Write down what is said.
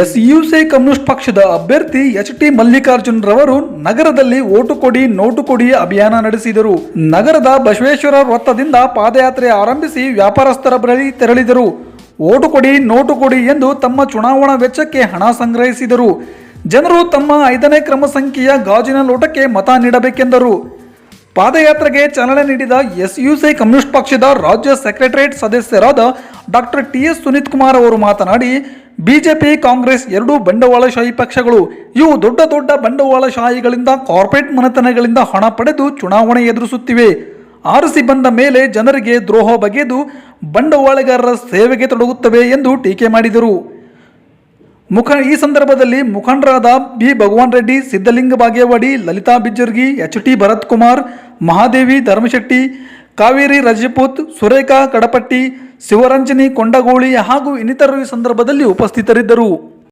ಎಸ್ಯುಸಿ communist ಪಕ್ಷದ ಅಭ್ಯರ್ಥಿ H T Mallikarjun ರವರು ನಗರದಲ್ಲಿ ಓಟು ಕೊಡಿ, ನೋಟು ಕೊಡಿ ಅಭಿಯಾನ ನಡೆಸಿದರು. ನಗರದ ಬಸವೇಶ್ವರ ವೃತ್ತದಿಂದ ಪಾದಯಾತ್ರೆ ಆರಂಭಿಸಿ ವ್ಯಾಪಾರಸ್ಥರ ಬಳಿ ತೆರಳಿದರು. ಓಟು ಕೊಡಿ, ನೋಟು ಕೊಡಿ ಎಂದು ತಮ್ಮ ಚುನಾವಣಾ ವೆಚ್ಚಕ್ಕೆ ಹಣ ಸಂಗ್ರಹಿಸಿದರು. ಜನರು ತಮ್ಮ ಐದನೇ ಕ್ರಮ ಸಂಖ್ಯೆಯ ಗಾಜಿನ ಲೋಟಕ್ಕೆ ಮತ ನೀಡಬೇಕೆಂದರು. ಪಾದಯಾತ್ರೆಗೆ ಚಾಲನೆ ನೀಡಿದ ಎಸ್ಯುಸಿ ಕಮ್ಯುನಿಸ್ಟ್ ಪಕ್ಷದ ರಾಜ್ಯ ಸೆಕ್ರೆಟರಿಯೇಟ್ ಸದಸ್ಯರಾದ doctor T S Suneeth Kumar ಅವರು ಮಾತನಾಡಿ ಬಿಜೆಪಿ, ಕಾಂಗ್ರೆಸ್ ಎರಡೂ ಬಂಡವಾಳಶಾಹಿ ಪಕ್ಷಗಳು ಇವು ದೊಡ್ಡ ದೊಡ್ಡ ಬಂಡವಾಳಶಾಹಿಗಳಿಂದ ಕಾರ್ಪೊರೇಟ್ ಮನೆತನಗಳಿಂದ ಹಣ ಪಡೆದು ಚುನಾವಣೆ ಎದುರಿಸುತ್ತಿವೆ. ಆರಿಸಿ ಬಂದ ಮೇಲೆ ಜನರಿಗೆ ದ್ರೋಹ ಬಗೆದು ಬಂಡವಾಳಗಾರರ ಸೇವೆಗೆ ತೊಡಗುತ್ತವೆ ಎಂದು ಟೀಕೆ ಮಾಡಿದರು. ಮುಖ ಈ ಸಂದರ್ಭದಲ್ಲಿ ಮುಖಂಡರಾದ B. Bhagwan Reddy Siddalinga Bagewadi, Lalitha Bijjargi, H. T. Bharath Kumar Mahadevi Dharmashetti Kaveri Rajput Surekha Kadapatti Shivaranjani Kondagoli ಹಾಗೂ ಇನ್ನಿತರರು ಸಂದರ್ಭದಲ್ಲಿ ಉಪಸ್ಥಿತರಿದ್ದರು.